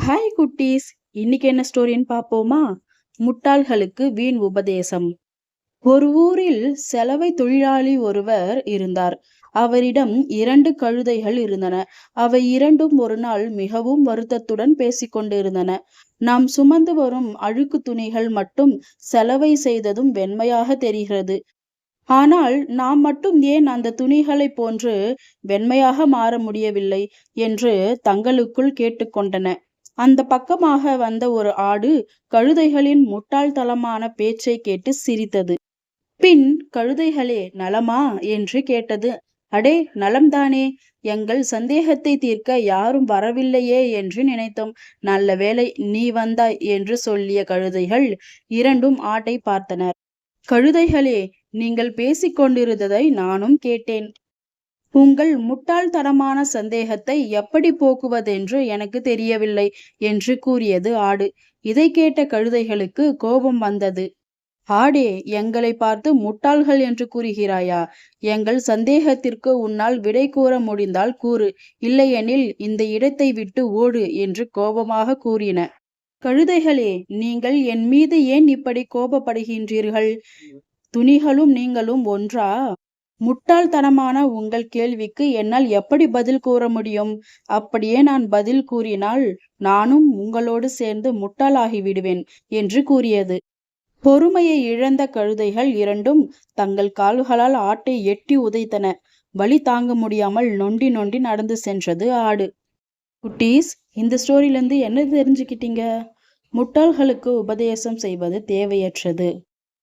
Hi குட்டீஸ். இன்னைக்கு என்ன ஸ்டோரின்னு பார்ப்போமா? முட்டாள்களுக்கு வீண் உபதேசம். ஒரு ஊரில் செலவை தொழிலாளி ஒருவர் இருந்தார். அவரிடம் இரண்டு கழுதைகள் இருந்தன. அவை இரண்டும் ஒரு நாள் மிகவும் வருத்தத்துடன் பேசிக்கொண்டிருந்தன நாம் சுமந்து வரும் அழுக்கு துணிகள் மட்டும் செலவை செய்ததும் வெண்மையாக தெரிகிறது. ஆனால் நாம் மட்டும் ஏன் அந்த துணிகளைப் போன்று வெண்மையாக மாற முடியவில்லை? என்று தங்களுக்குள் கேட்டுக்கொண்டன அந்த பக்கமாக வந்த ஒரு ஆடு கழுதைகளின் முட்டாள்தனமான பேச்சை கேட்டு சிரித்தது. பின் கழுதைகளே நலமா என்று கேட்டது. அடே நலம்தானே? எங்கள் சந்தேகத்தை தீர்க்க யாரும் வரவில்லையே என்று நினைத்தோம். நல்ல வேளை நீ வந்தாய் என்று சொல்லிய கழுதைகள் இரண்டும் ஆட்டை பார்த்தனர். கழுதைகளே நீங்கள் பேசிக் கொண்டிருந்ததை நானும் கேட்டேன். உங்கள் முட்டாள்தனமான சந்தேகத்தை எப்படி போக்குவதென்று எனக்கு தெரியவில்லை என்று கூறியது ஆடு. இதை கேட்ட கழுதைகளுக்கு கோபம் வந்தது. ஆடே எங்களை பார்த்து முட்டாள்கள் என்று கூறுகிறாயா? எங்கள் சந்தேகத்திற்கு உன்னால் விடை கூற முடிந்தால் கூறு. இல்லையெனில் இந்த இடத்தை விட்டு ஓடு என்று கோபமாக கூறின. கழுதைகளே நீங்கள் என் மீது ஏன் இப்படி கோபப்படுகின்றீர்கள்? துணிகளும் நீங்களும் ஒன்றா? முட்டாள்தனமான உங்கள் கேள்விக்கு என்னால் எப்படி பதில் கூற முடியும்? அப்படியே நான் பதில் கூறினால் நானும் உங்களோடு சேர்ந்து முட்டாளாகி விடுவேன் என்று கூறியது. பொறுமையை இழந்த கழுதைகள் இரண்டும் தங்கள் கால்களால் ஆட்டை எட்டி உதைத்தன. வலி தாங்க முடியாமல் நொண்டி நொண்டி நடந்து சென்றது ஆடு. குட்டீஸ் இந்த ஸ்டோரியிலேருந்து என்ன தெரிஞ்சுக்கிட்டீங்க? முட்டாள்களுக்கு உபதேசம் செய்வது தேவையற்றது.